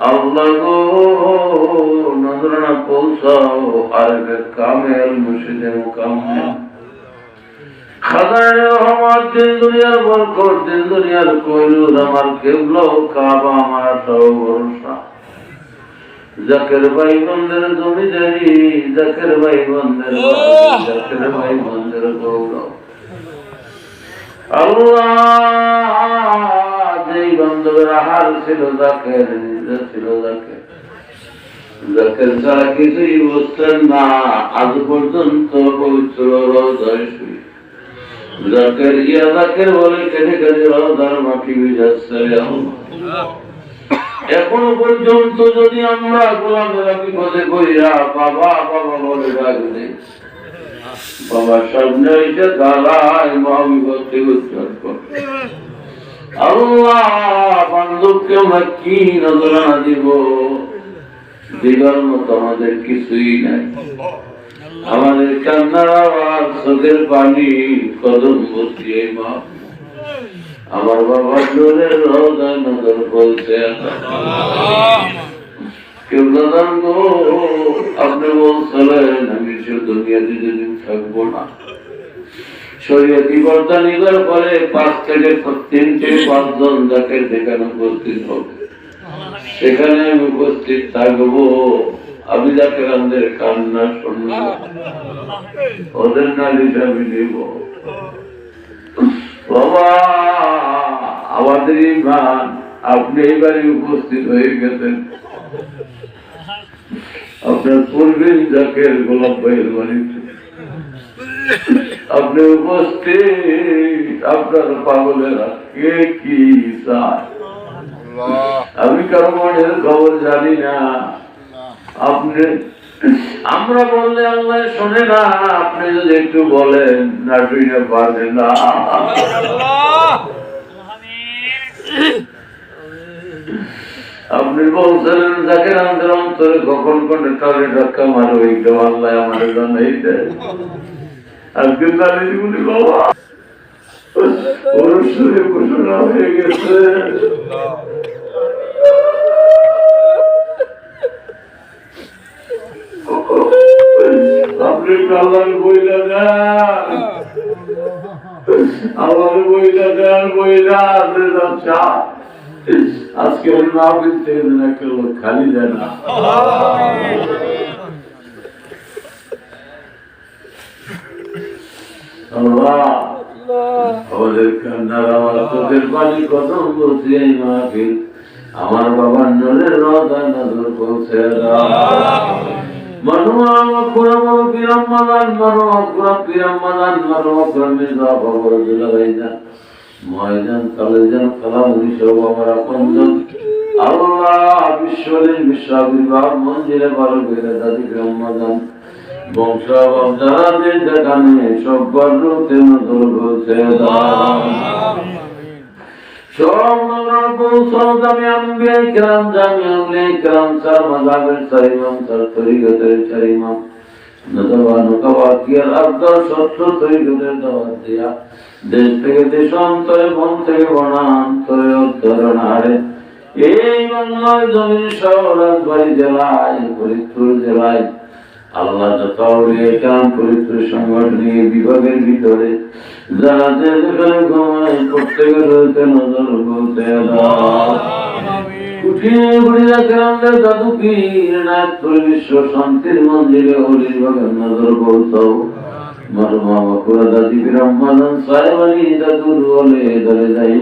আল্লাহ গো নজরানা পৌঁছাও আর কামেল মুর্শিদে রহমত দিন দুনিয়ার বরকত দিন দুনিয়ার আমার কেবলো কাবা আমার সব ভরসা। জাকের ভাই বন্ধের জমিদারি জাকের ভাই বন্ধের জাকের ভাই বন্ধের গৌরব। আল্লাহ যেই বান্ধবের আহার ছিল জাকের এখনও পর্যন্ত যদি আমরা গোলামেরা বিপদে কইরা বাবা বাবা বলে ডাকলে বাবা সামনে এসে দাঁড়ায় করে আল্লাহ বান্ধবকে আমরা কি নজরানা দিব দিবার মতো আমাদের কিছুই নাই। আমাদের কান্নার আওয়াজ পানি, কদম বসিয়ে মা আমার বাবা জোরের রোজা নজর বলছে, কেউ দাদান আপনি বলছিলেন, আমি সে দুনিয়াতে যেদিন থাকব না। শরীয়তি বর্তা নিবার পরে পাঁচ থেকে তিনটে, পাঁচজন যাকে সেখানে উপস্থিত হবে, সেখানে আমি উপস্থিত থাকব। আমি যাকে আমাদের কান্না শুনব, ওদের নালিশ আমি নেব। বাবা, আমাদের ইমান আপনি এবারে উপস্থিত হয়ে গেছেন। আপনার পূর্বের জাকের গোলাপ ভাইয়ের বাড়িতে। আপনি উপস্থিত আপনার পাগলেরা কে কি চায় আমি কারও মনের খবর জানি না। আপনি আমরা বললে আল্লাহ শোনে না আপনি যদি একটু বলেন না শুনে পারে না। আপনি বলছিলেন, যাকে আমাদের অন্তরে কখন কোনে কালে ধাক্কা মারো, এইটা আল্লাহ আমাদের জানাই দেয়। আজকে তাহলে বলি বাবা অনুষ্ঠানে ঘোষণা হয়ে গেছে। আপনি আল্লাহর বইলা দেন। আমার বইলা দেন বইলা আছে আজকে ওই মাহফিল থেকে খালি কান্নার আমার বাবার নলের রদা নজর পৌঁছে দাও মানু কুরা মাদান মানো কুরা পিরাম মাদান মানো কর্মে দিল ভাইজান ময়দান, কালেজান কালামুনি সব আমার আপনজন। আল্লাহ বিশ্বরের বিশ্বাবির্ভাব মন্দিরে বারো বেড়ে দাদি ব্রহ্মদান। বংশ যারা দেখানে সব বর্ণ তেন দুর্গছে সব নগর সব দামি আম্বে কিরাম দামি আম্বে কিরাম সার মাজাবের সারিমাম, সার তরিগতের সারিমাম। নদবা নকবা কিয়ার আব্দর সত্য তরিগতের দাওয়াত দিয়া। দেশ থেকে দেশান্তরে বন থেকে বনান্তরে উত্তরণারে এই বাংলার জমিন শহরাজ বাড়ি জেলায়, ফরিদপুর জেলায়। আল্লাহ সংগঠনের বিভাগের ভিতরে। যারা যে বলতে বিশ্ব শান্তির মন্দিরে হরির বাগান নজর বলতাও মার মামা পুরা দাদি বিরাম মানন সাহেব আলী দাদুর বলে ধরে যাই